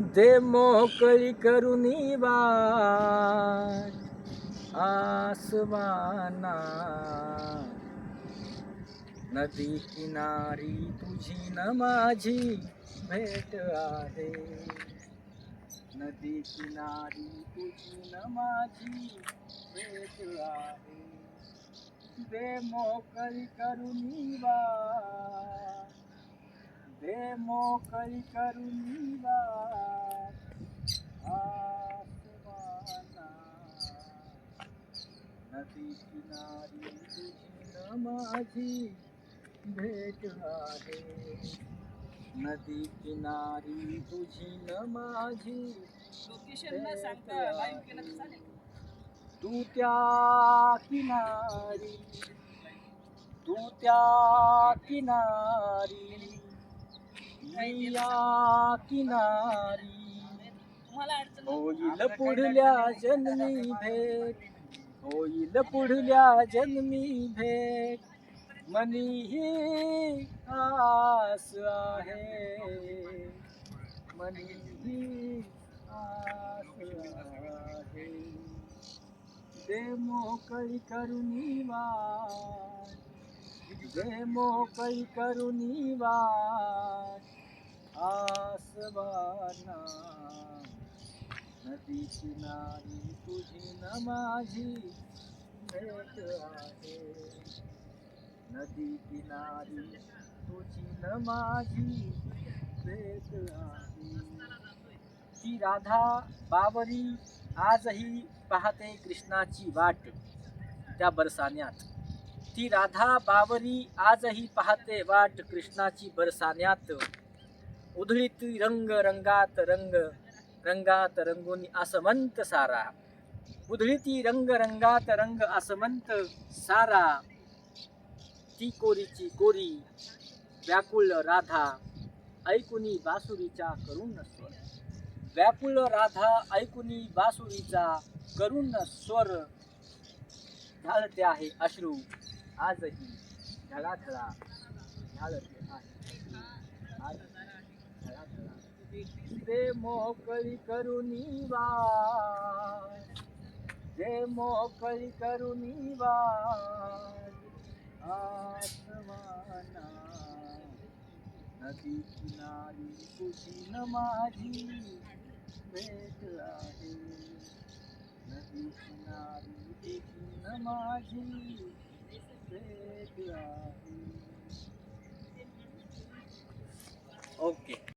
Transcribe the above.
दे मोकळी करुनी वाट आसमाना। नदी किनारी तुझी न माझी भेट आहे। नदी किनारी तुझी न माझी भेट आहे। दे मोकळी करुनी मोकळी करुनी वाट आसमाना. नदी किनारी तुझी न माझी भेट आहे. नदी किनारी तुझी न माझी लोकेशन न सांगता लाईव्ह केलं तर चालेल. तू त्या किनारी तू त्या किनारी. मी या किनारी होईल पुढल्या जन्मी भेट होईल पुढल्या जन्मी भेट मनी ही आस आहे मनी ही आस आहे. दे मोकळी करुनी वाट मोकळी करुनी वाट आसवाना। नदी किनारी तुझी न माझी भेट आहे नदी किनारी तुझी न माझी भेट आहे ती राधा बावरी, आजही पाहते कृष्णाची वाट त्या बरसाण्यात। ती राधा बावरी आजही पाहते वाट कृष्णाची बरसाण्यात. उधळीत रंग रंगात रंग रंगात रंगोनी आसमंत सारा. उधळीती रंग रंगात रंग आसमंत सारा. ती कोरीची कोरी व्याकुळ राधा ऐकुनी बासुरीचा करुण स्वर. व्याकुळ राधा ऐकुनी बासुरीचा करुण स्वर. घालते आहे अश्रू आजही धडाधडा ढाळते आहे. धडाधडा. दे मोकळी करुनी दे मोकळी करुनी आसमाना नदी किनारी तुझी न माझी, भेट नदी किनारी तुझी न माझी भेट आहे ओके